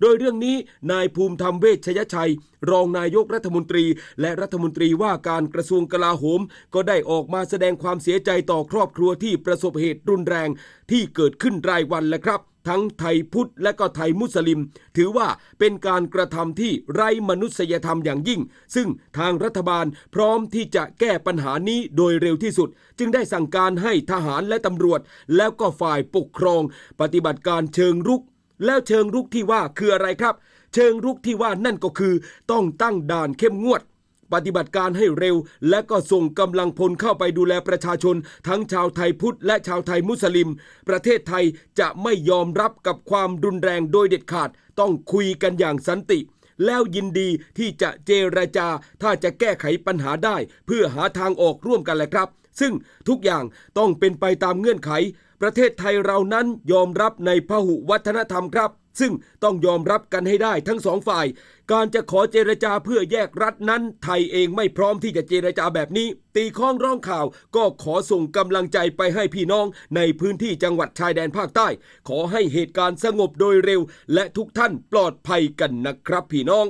โดยเรื่องนี้นายภูมิธรรมเวชยชัย รองนายกรัฐมนตรี และรัฐมนตรีว่าการกระทรวงกลาโหม ก็ได้ออกมาแสดงความเสียใจต่อครอบครัวที่ประสบเหตุรุนแรงที่เกิดขึ้นรายวันและครับทั้งไทยพุทธและก็ไทยมุสลิม ถือว่าเป็นการกระทำที่ไร้มนุษยธรรมอย่างยิ่ง ซึ่งทางรัฐบาลพร้อมที่จะแก้ปัญหานี้โดยเร็วที่สุด จึงได้สั่งการให้ทหารและตำรวจ แล้วก็ฝ่ายปกครอง ปฏิบัติการเชิงรุก แล้วเชิงรุกที่ว่าคืออะไรครับ เชิงรุกที่ว่านั่นก็คือ ต้องตั้งด่านเข้มงวด ปฏิบัติการให้เร็ว และก็ส่งกำลังพลเข้าไปดูแลประชาชน ทั้งชาวไทยพุทธและชาวไทยมุสลิม ประเทศไทยจะไม่ยอมรับกับความรุนแรงโดยเด็ดขาด ต้องคุยกันอย่างสันติแล้วยินดีที่จะเจรจา ถ้าจะแก้ไขปัญหาได้ เพื่อหาทางออกร่วมกันแหละครับ ซึ่งทุกอย่างต้องเป็นไปตามเงื่อนไข ประเทศไทยเรานั้นยอมรับในพหุวัฒนธรรมครับ ซึ่งต้องยอมรับกันให้ได้ทั้งสองฝ่าย การจะขอเจรจาเพื่อแยกรัฐนั้น ไทยเองไม่พร้อมที่จะเจรจาแบบนี้ ตีข้องร้องข่าว ก็ขอส่งกำลังใจไปให้พี่น้องในพื้นที่จังหวัดชายแดนภาคใต้ ขอให้เหตุการณ์สงบโดยเร็ว และทุกท่านปลอดภัยกันนะครับพี่น้อง